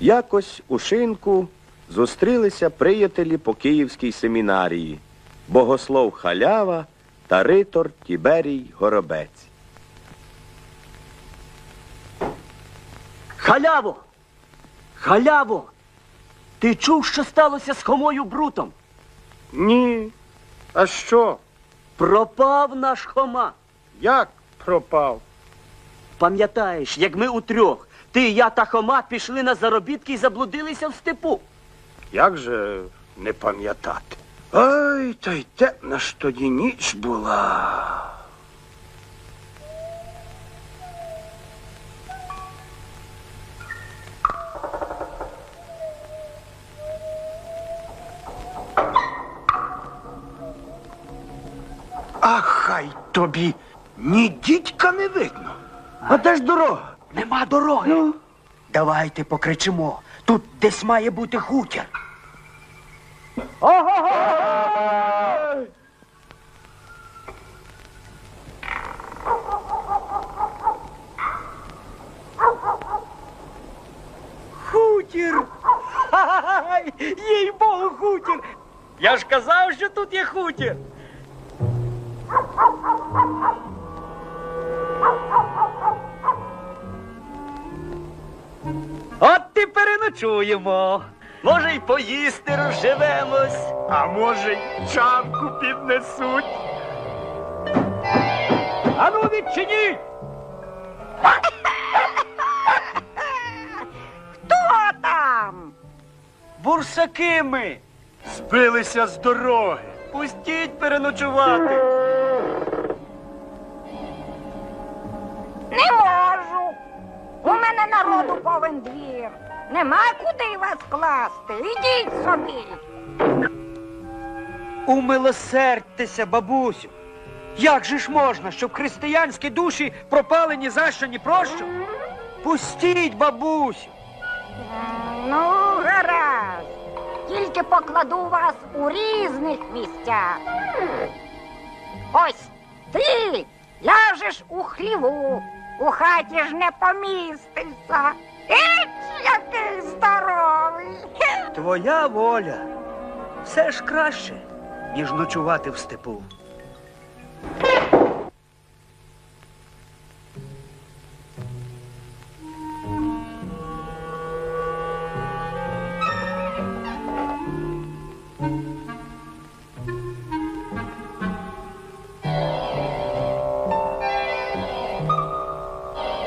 Якось у шинку зустрілися приятелі по Київській семінарії, богослов Халява та ритор Тіберій Горобець. Халяво! Халяво! Ти чув, що сталося з Хомою Брутом? Ні. А що? Пропав наш Хома. Як пропав? Пам'ятаєш, як ми утрьох, ти, я та Хома пішли на заробітки і заблудилися в степу. Як же не пам'ятати? Ой, та й темна ж тоді ніч була. А хай тобі ні дідька не видно. А де ж дорога? Нема дороги. Давайте покричимо. Тут десь має бути хутір. Хутір! Їй богу, хутір! Я ж казав, що тут є хутір. Переночуємо. Може, й поїсти розживемось. А може, й чанку піднесуть? Ану відчиніть! Хто там? Бурсаки ми! Збилися з дороги. Пустіть переночувати. Класти. Ідіть собі. Умилосердьтеся, бабусю. Як же ж можна, щоб християнські душі пропали ні за що, ні про що? Пустіть, бабусю. Ну, гаразд. Тільки покладу вас у різних місцях. Ось ти ляжеш у хліву. У хаті ж не помістишся. Іч, який здоровий. Твоя воля. Все ж краще, ніж ночувати в степу.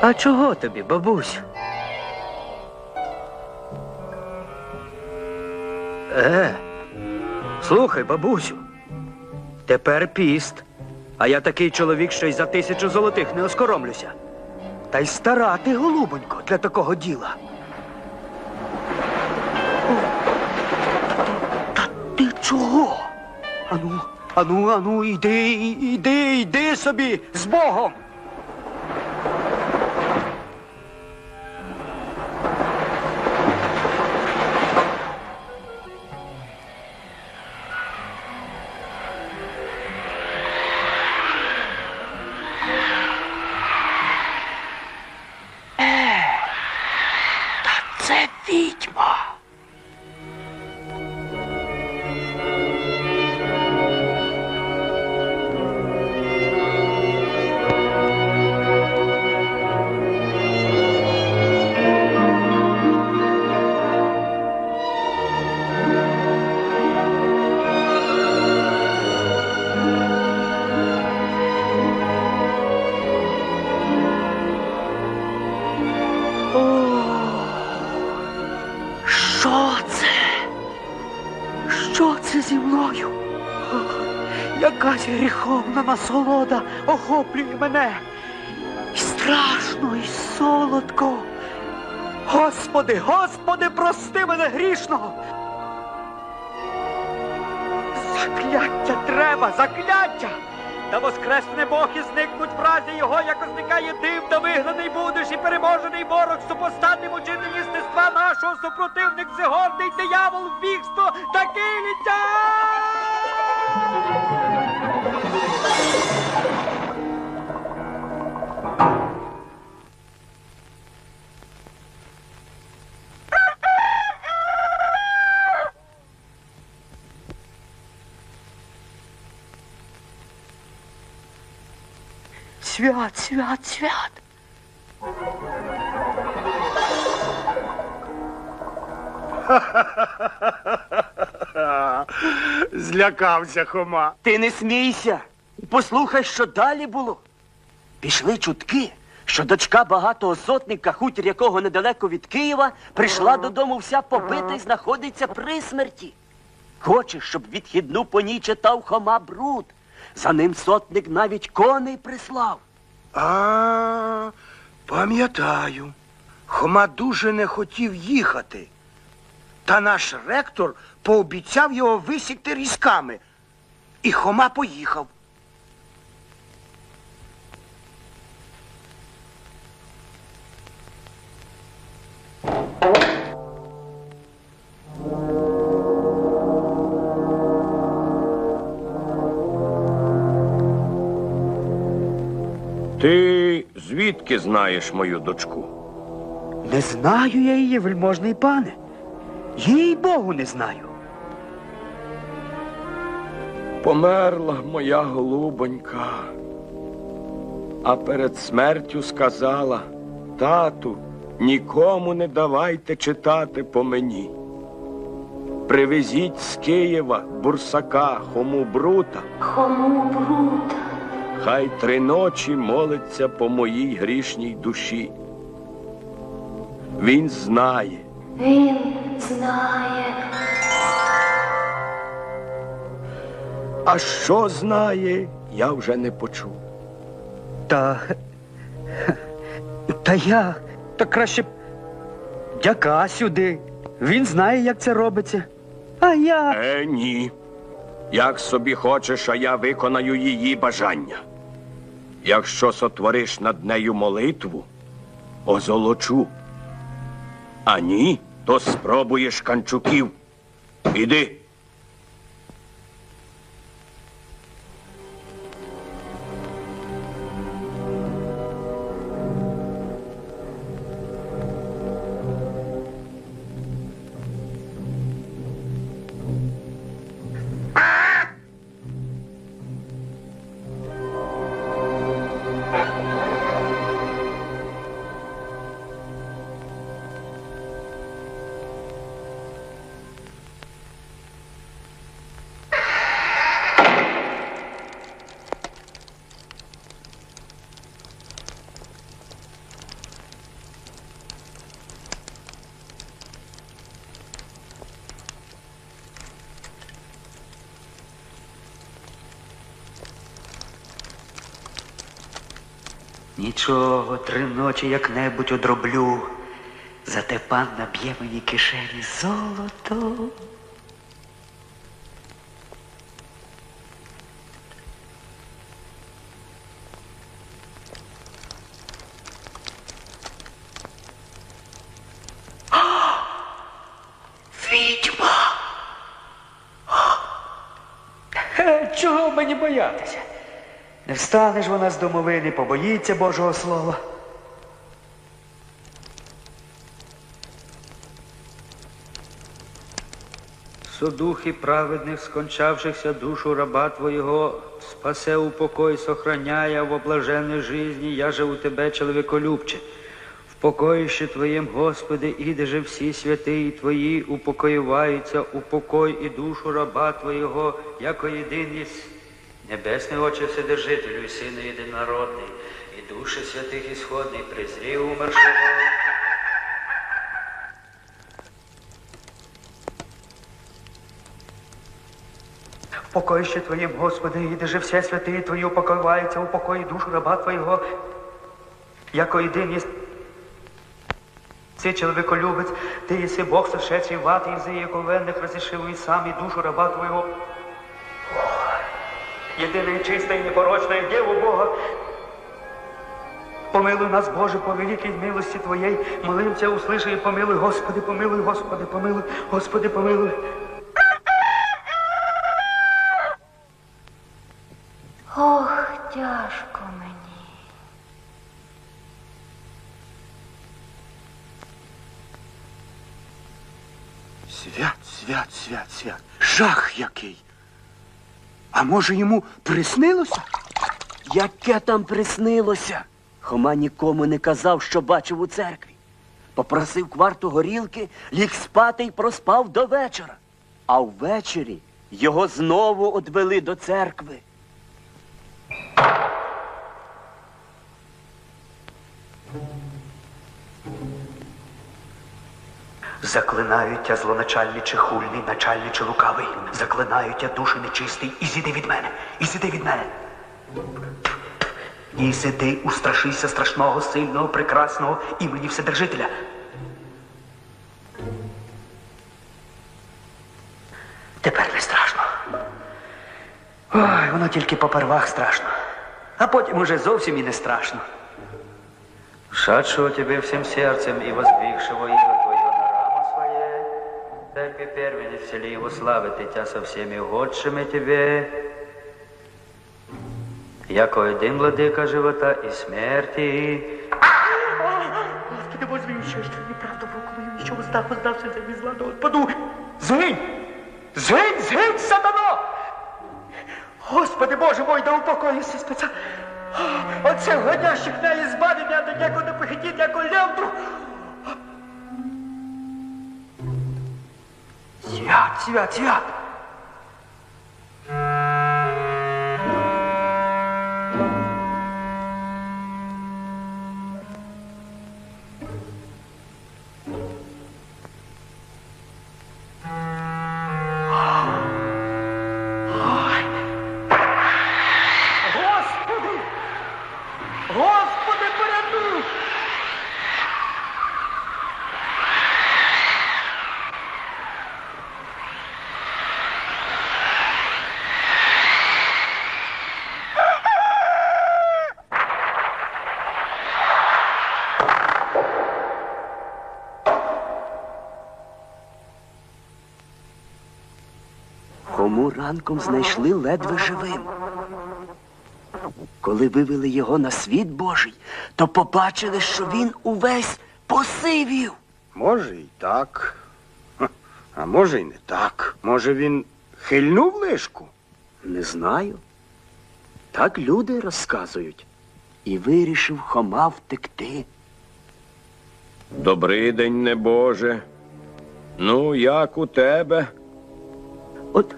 А чого тобі, бабусю? Е, слухай, бабусю. Тепер піст. А я такий чоловік, що й за тисячу золотих не оскоромлюся. Та й стара ти, голубонько, для такого діла. Та ти чого? Ану, ану, ану, іди, іди, іди собі з Богом. Якась гріховна насолода охоплює мене. І страшно, і солодко. Господи, Господи, прости мене грішного. Закляття треба, закляття! Та воскресне Бог і зникнуть вразі його, як зникає дим, та вигнаний будеш і переможений ворог супостатним учинені естества нашого супротивник це гордий диявол в бігство такий ліття! Свят, свят, свят. Злякався Хома. Ти не смійся. Послухай, що далі було. Пішли чутки, що дочка багатого сотника, хутір якого недалеко від Києва, прийшла додому вся побита і знаходиться при смерті. Хоче, щоб відхідну по ній читав Хома Бруд. За ним сотник навіть коней прислав. А, пам'ятаю. Хома дуже не хотів їхати. Та наш ректор пообіцяв його висікти різками. І Хома поїхав. Звідки знаєш мою дочку? Не знаю я її, вельможний пане. Їй Богу не знаю. Померла моя голубонька. А перед смертю сказала, тату, нікому не давайте читати по мені. Привезіть з Києва бурсака Хому Брута. Хому бруд, Хай три ночі молиться по моїй грішній душі. Він знає, він знає, а що знає, я вже не почув. Та. Та я. Та краще б дяка сюди. Він знає, як це робиться. А я. Е, ні. Як собі хочеш, а я виконаю її бажання. Якщо сотвориш над нею молитву, озолочу. А ні, то спробуєш канчуків. Іди. Нічого, три ночі як-небудь одроблю. Зате пан наб'є мені кишені золото. Відьма! Чого мені боятися? Не встане ж вона з домовини, побоїться Божого Слова. Содухи праведних, скончавшихся душу раба Твоєго, спасе у покой, сохраняя в облаженной жизни, я же у Тебе, чоловіколюбче. В покоїще Твоєм, Господи, іде же всі святиї Твої, упокоюваються, упокой і душу раба Твоєго, яко єдин єсть. Небесний Отче Вседержителю і Сину єдинородний, і душі святих ісходний, презрів умершого. Покоище Твоїм, Господи, і де же все святиї Твої упокоюються, у покої душу раба Твоєго, яко єдин єсть. Ти чоловіколюбець, ти єси Бог сошедший в ад, і з яковенних розішив і сам і душу раба Твоєго. Єдине і чисте і непорочне Діву Бога. Помилуй нас, Боже, по великій милості Твоєї. Молимся, услиши і помилуй, Господи, помилуй, Господи, помилуй, Господи, помилуй. ох, тяжко мені. Свят, свят, свят, свят. Жах який. А може йому приснилося? Яке там приснилося? Хома нікому не казав, що бачив у церкві. Попросив кварту горілки, ліг спати й проспав до вечора. А ввечері його знову одвели до церкви. Заклинаю тя злоначальниче хульний, начальниче лукавий. Заклинаю тя душу нечистий, і зійди від мене, і зійди від мене. І сиди, устрашися страшного, сильного, прекрасного імені Вседержителя. Тепер не страшно. Ой, воно тільки попервах страшно. А потім уже зовсім і не страшно. Шедшего тебе всем сердцем и воздвигшего его церкви первенец всели его славы, ты тя со всеми угодшими тебе, яко один владыка живота и смерти, Господи, Боже, мій, що ж неправда в руку мою, що устав поздався за мій зла, Господу. Згинь! Згинь, згинь, сатано! Господи, Боже мой, да упокоївся спеца. Оце годящих неї збавлення, до яко не похитіть, яко левду. Свят, свят, свят. Господи! Ранком знайшли ледве живим. Коли вивели його на світ Божий, то побачили, що він увесь посивів. Може, і так. А може, й не так. Може, він хильнув лишку? Не знаю. Так люди розказують. І вирішив Хома втекти. Добрий день, небоже. Ну, як у тебе? От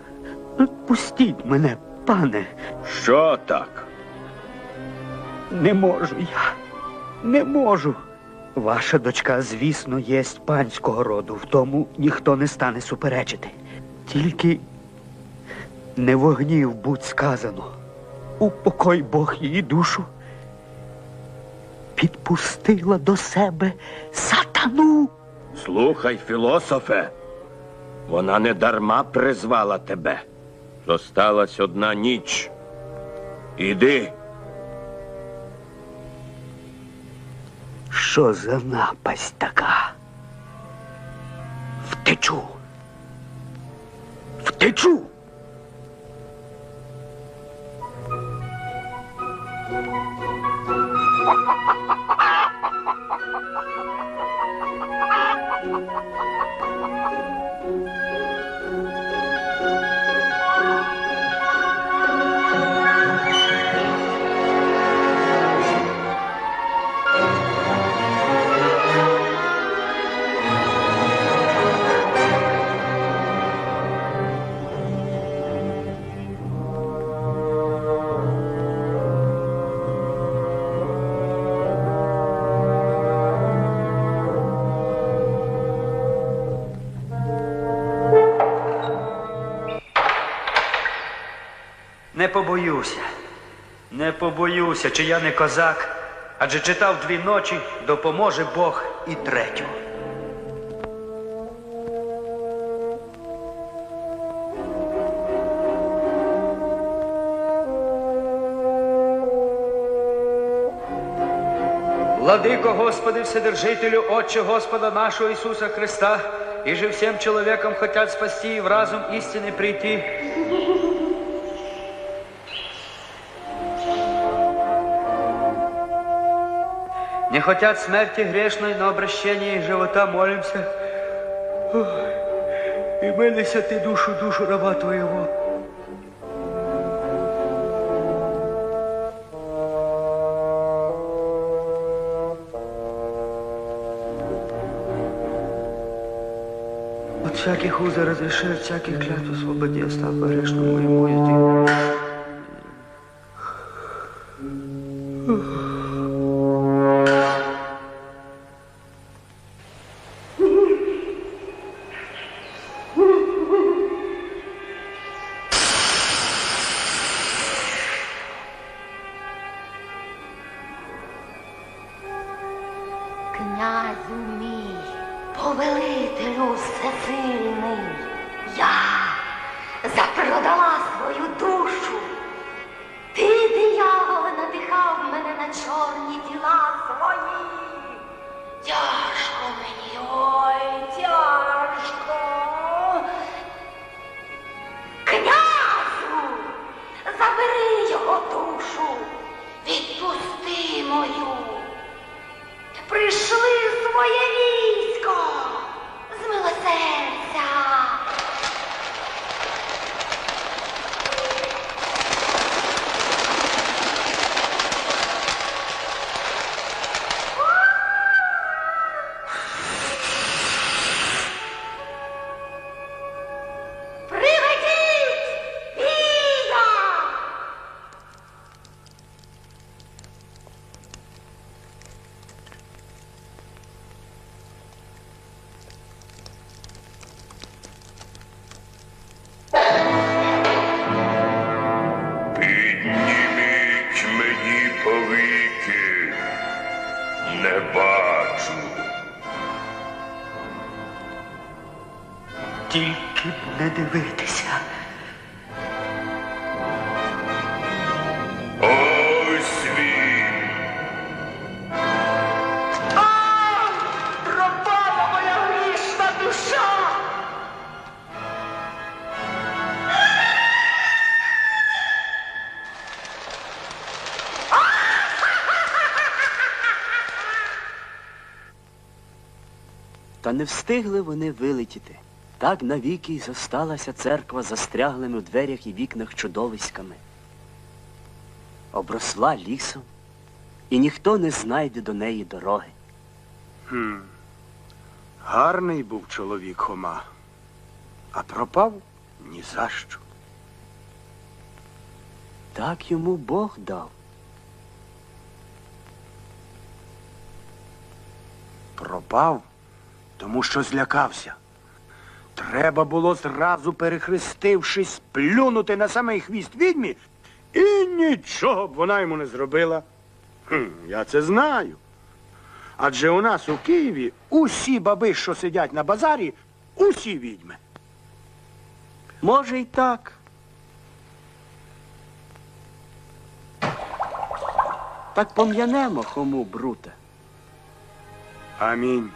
пустіть мене, пане. Що так? Не можу я. Не можу. Ваша дочка, звісно, єсть панського роду, в тому ніхто не стане суперечити. Тільки не вогнів будь сказано. Упокой Бог її душу. Підпустила до себе сатану. Слухай, філософе, вона не дарма призвала тебе. Зосталась одна ніч. Іди, Що за напасть така? Втечу. Втечу. Не побоюся, не побоюся, чи я не козак, адже читав дві ночі, допоможе Бог і третю. Владыко Господи Вседержителю, Отче Господа нашего Иисуса Христа, и же всем человекам хотят спасти и в разум истины прийти. не хотят смерти грешной, но обращение и живота молимся. И мылися ты душу, душу раба твоего. От всяких уза разреши, от всяких клятв освободи, остав грешному моему я мою. Прийшли своє військо, з Приведіть Тільки дивитися. Ось він. Пропала моя грішна душа! Та не встигли вони вилетіти. Так навіки й зосталася церква застряглими в дверях і вікнах чудовиськами. Обросла лісом, і ніхто не знайде до неї дороги. Гарний був чоловік Хома, а пропав ні за що. Так йому Бог дав. Пропав, тому що злякався. Треба було зразу перехрестившись, плюнути на самий хвіст відьмі, і нічого б вона йому не зробила. Хм, я це знаю. Адже у нас у Києві усі баби, що сидять на базарі, усі відьми. Може й так. Так пом'янемо хому брута. Амінь.